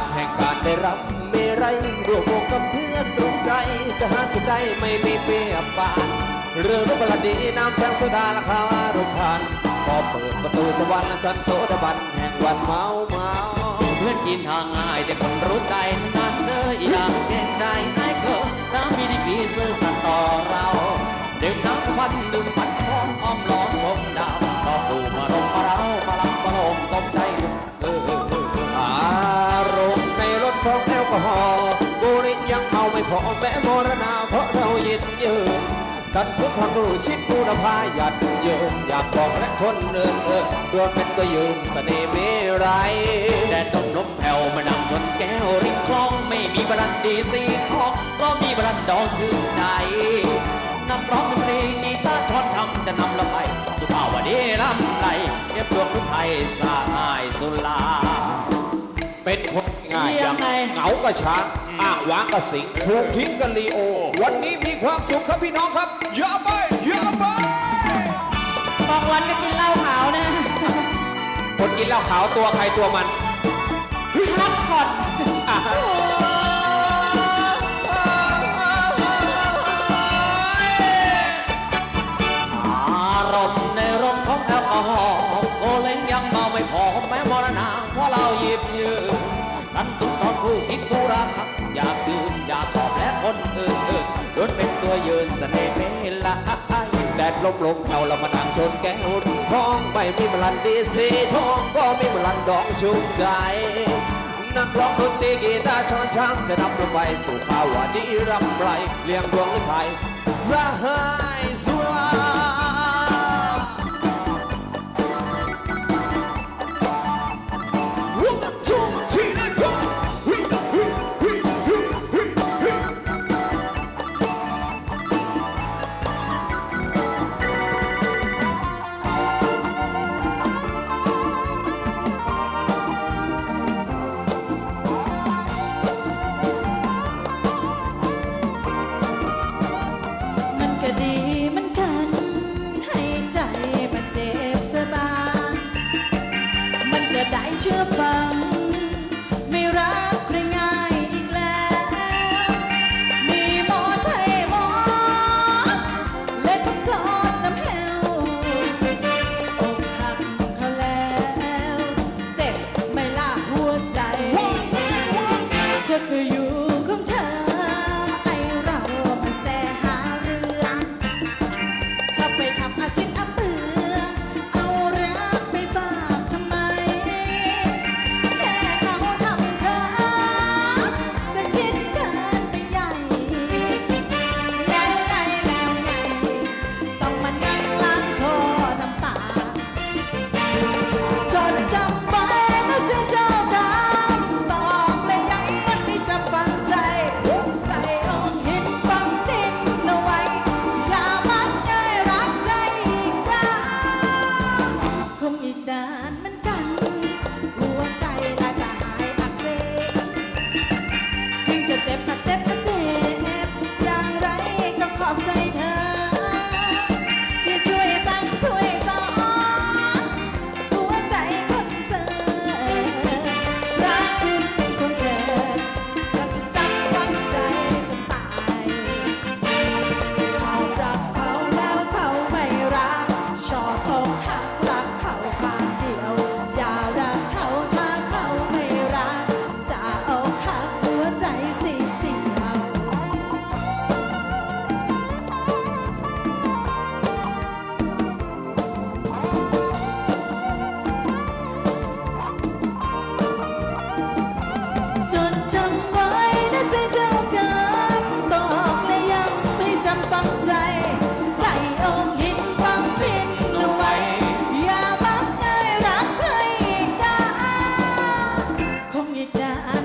ากาศแห่งการได้รับเมรัยรวมวงกับเพื่อนร่วมใจ จะหาสุดได้ไม่มีเปรียบปานเรือรบบลดีน้ำแข็งโซดาราคาอารมณ์พันพอเปิดประตูสวรรค์ชั้นโสดาบันแห่งวันเมาเมาเพื่อนกินทางง่ายแต่คนรู้ใจนานเจออีกอย่างเกรงใจให้เกิดถ้ามีดีกรีซื่อสัตย์ต่อเราดื่มน้ำพันดื่มพัน พอแม้มรณาเพราะเรายินยืนกันสุดทนรู้ชิดบูรพาหยัดยินอยากบอกและคนเดินเออดวเป็นตัวยืนเสน่ห์เมไรแดดดมลมแผ่วมานั่งชนแก้วริมคลองไม่มีบรันดีสีทองก็มีบรันดองชื่นใจนักร้องดนตรีกีตาร์ช้อนทำจะนำละไปสุภาพวดีลำไรเรียบดวงรุ่ไทยสหายสุลา ง่ายอยัย่างงไงเหงากับช้างอ้างว้างกับสิงถูกทิ้งกับลีโอ วันนี้มีความสุขครับพี่น้องครับอย่าไปอย่าไปบางวันก็กินเหล้าขาวนะคนกินเหล้าขาวตัวใครตัวมันพักผ่อน กันสุนทรผู้คิดผู้รักอยากดื่มอยากตอบและคนอื่นอื่นล้วนเป็นตัวยืนเสน่ห์เมลาแดดลมลมแผ่วเรามานั่งชนแก้วทองไม่มีมลันดีสีทองก็มีมลันดองชุ่มใจนักร้องดนตรีกีตาร์ช้อนช้างจะนำลงไปสู่ภาวะดีรำไรเลี้ยงดวงฤทัยสหาย จ that I